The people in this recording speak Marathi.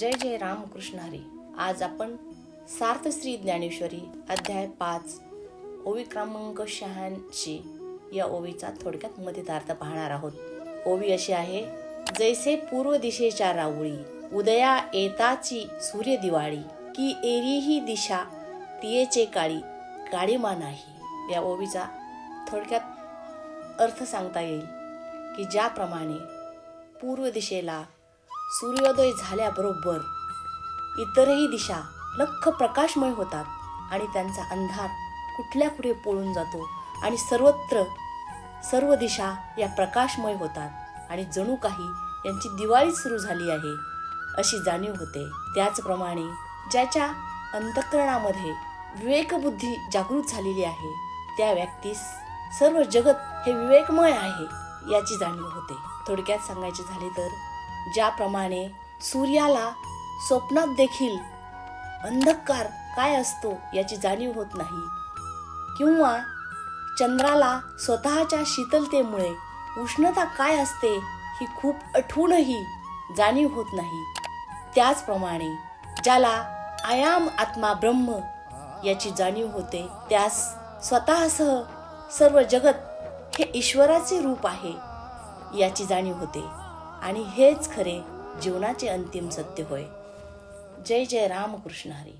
जय जय रामकृष्ण हरी. आज आपण सार्थ श्री ज्ञानेश्वरी अध्याय पाच ओवी क्रमांक शहाऐंशी या ओवीचा थोडक्यात मध्यतार्थ पाहणार आहोत. ओवी अशी आहे जैसे पूर्व दिशेच्या राऊळी उदया येताची सूर्य दिवाळी की एरी ही दिशा तियेचे काळी काळीमा नाही. या ओवीचा थोडक्यात अर्थ सांगता येईल की ज्याप्रमाणे पूर्व दिशेला सूर्योदय झाल्याबरोबर इतरही दिशा लख प्रकाशमय होतात आणि त्यांचा अंधार कुठल्या कुठे पळून जातो आणि सर्वत्र सर्व दिशा या प्रकाशमय होतात आणि जणू काही यांची दिवाळी सुरू झाली आहे अशी जाणीव होते. त्याचप्रमाणे ज्याच्या अंतःकरणामध्ये विवेकबुद्धी जागृत झालेली आहे त्या व्यक्तीस सर्व जगत हे विवेकमय आहे याची जाणीव होते. थोडक्यात सांगायचे झाले तर ज्याप्रमाणे सूर्याला स्वप्नात देखील अंधकार काय असतो याची जाणीव होत नाही. किंवा चंद्राला स्वतःच्या शीतलतेमुळे उष्णता काय असते ही खूप आठवूनही जाणीव होत नाही. त्याचप्रमाणे ज्याला आयाम आत्मा ब्रह्म याची जाणीव होते त्यास स्वतःसह सर्व जगत हे ईश्वराचे रूप आहे याची जाणीव होते. आणि हेच खरे जीवनाचे अंतिम सत्य होय. जय जय रामकृष्ण हरी.